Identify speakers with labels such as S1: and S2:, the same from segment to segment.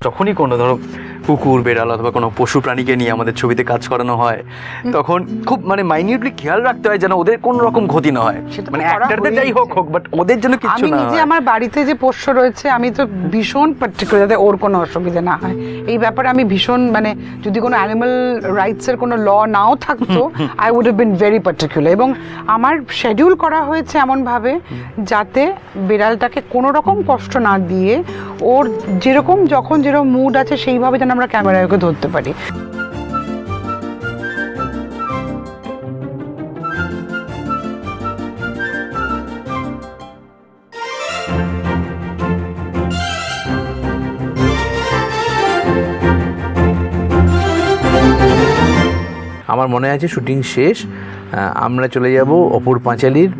S1: যখনই কোনো ধরো কুকুর বেড়াল অথবা কোনো পশু প্রাণীকে নিয়ে আমাদের ছবিতে কাজ করানো হয় তখন খুব মানে মাইনিউটলি খেয়াল রাখতে হয় যেন ওদের কোনো রকম ক্ষতি না হয়। মানে অ্যাক্টারদের যাই হোক হোক বাট ওদের জন্য
S2: আমি
S1: না হয়।
S2: আমার বাড়িতে যে পোষ্য রয়েছে আমি তো ভীষণ পার্টিকুলার যাতে ওর কোনো অসুবিধা না হয়। এই ব্যাপারে আমি ভীষণ মানে যদি কোনো অ্যানিমাল রাইটসের কোনো ল নাও থাকতো I would have been very particular এবং আমার শিডিউল করা হয়েছে এমনভাবে যাতে বিড়ালটাকে কোনো রকম কষ্ট না দিয়ে ওর যেরকম যখন যেরকম মুড আছে সেইভাবে যেন আমরা ক্যামেরাকে ধরতে পারি।
S3: আমার মনে আছে শুটিং শেষ আমরা চলে যাব অপুর পাঁচালির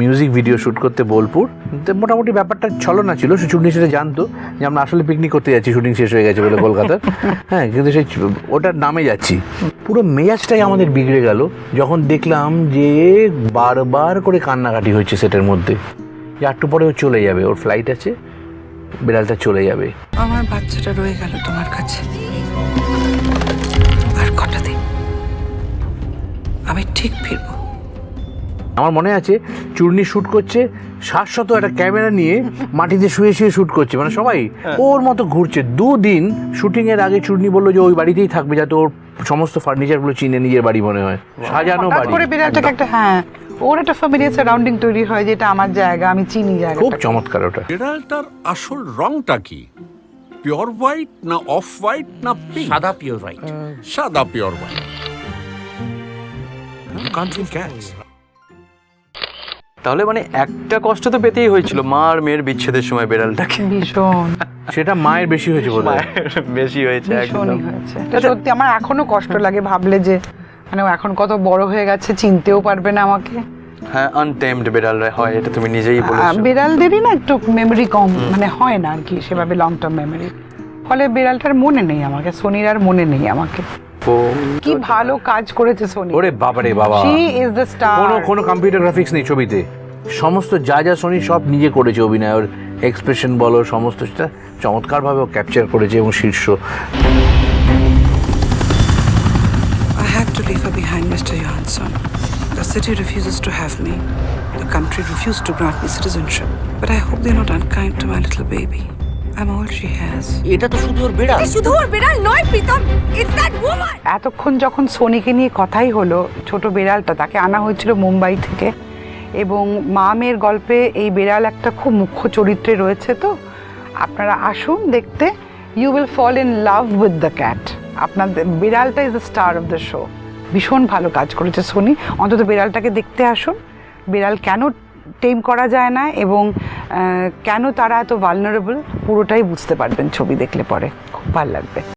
S3: মিউজিক ভিডিও শ্যুট করতে বোলপুর। তো মোটামুটি ব্যাপারটা ছলনা ছিল সে চুটনি সেটা জানতো যে আমরা আসলে পিকনিক করতে যাচ্ছি শুটিং শেষ হয়ে গেছে বলে কলকাতার। হ্যাঁ কিন্তু সেই ওটার নামে যাচ্ছি। পুরো মেজাজটাই আমাদের বিগড়ে গেল যখন দেখলাম যে বারবার করে কান্নাকাটি হচ্ছে সেটার মধ্যে। যে একটু পরে ও চলে যাবে ওর ফ্লাইট আছে বিড়ালটা চলে যাবে।
S2: আমার বাচ্চাটা রয়ে গেল তোমার কাছে। আর কটা দিন? আমি ঠিক ফিরবো।
S3: আমার মনে আছে চূর্ণি শ্যুট করছে শাশ্বত একটা ক্যামেরা নিয়ে মাটিতে শুয়ে শুয়ে শ্যুট করছে। মানে সবাই ওর মতো ঘুরছে। দুদিন শুটিং এর আগে চূর্ণি বলল যে ওই বাড়িতেই থাকবে যাতে ওর সমস্ত ফার্নিচারগুলো চিনে নিজের বাড়ি মনে হয়। সাজানো বাড়ি।
S2: করে বিড়ালটাকে একটা হ্যাঁ ওর একটা ফ্যামিলিয়ার সারাউন্ডিং তৈরি হয় যেটা আমার জায়গা আমি চিনি জায়গা
S3: খুব চমৎকার ওটা।
S4: বিড়ালটার আসল রংটা কি? পিওর হোয়াইট না অফ হোয়াইট না
S5: সাদা পিওর হোয়াইট
S4: সাদা পিওর হোয়াইট কান্ট্রি ক্যাটস
S1: তাহলে মানে একটা কষ্ট তো পেতেই হয়েছিল মা আর মেয়ের বিচ্ছেদের সময় বেড়ালটাকে।
S2: ভীষণ।
S3: সেটা মায়ের বেশি হয়েছে বোধ
S1: বেশি হয়েছে একদম।
S2: এটা সত্যি আমার এখনও কষ্ট লাগে ভাবলে যে মানে ও এখন কত বড় হয়ে গেছে চিনতেও পারবে না আমাকে।
S1: হ্যাঁ আনটেমড বেড়াল হয় এটা তুমি নিজেই বলেছ।
S2: বিড়ালদেরই না একটু মেমরি কম মানে হয় না আর কি সেভাবে লং টার্ম মেমরি ফলে বিড়ালটার মনে নেই আমাকে সোনির আর মনে নেই আমাকে। কি ভালো কাজ করেছে সোনি
S3: ওরে বাবারে বাবা
S2: শি ইজ দ্য স্টার
S3: কোনো কোনো কম্পিউটার গ্রাফিক্স নেই ছবিতে সমস্ত যা যা শোনি সব নিজে করেছে অভিনয় ওর এক্সপ্রেশন বলো সমস্ত সেটা চমৎকারভাবে ও ক্যাপচার করেছে এবং শীর্ষ
S6: I had to leave her behind, Mr. Johansson. The city refuses to have me. The country refused to grant me citizenship. But I hope they're not unkind to my little baby. I'm all she has.
S5: এটা তো শুধু ওর বেড়া
S7: শুধু ওর বিড়াল নয় Pritam. It's that woman
S2: এতক্ষণ যখন সোনিকে নিয়ে কথাই হলো ছোট বিড়ালটা তাকে আনা হয়েছিল মুম্বাই থেকে এবং মা মেয়ের গল্পে এই বিড়াল একটা খুব মুখ্য চরিত্রে রয়েছে তো আপনারা আসুন দেখতে you will fall in love with the cat আপনাদের বিড়ালটা is the star of the show ভীষণ ভালো কাজ করেছে সোনি। অন্তত বিড়ালটাকে দেখতে আসুন। বিড়াল কেন টেম করা যায় না এবং কেন তারা এত ভালনারেবল পুরোটাই বুঝতে পারবেন ছবি দেখলে পরে। খুব ভালো লাগবে।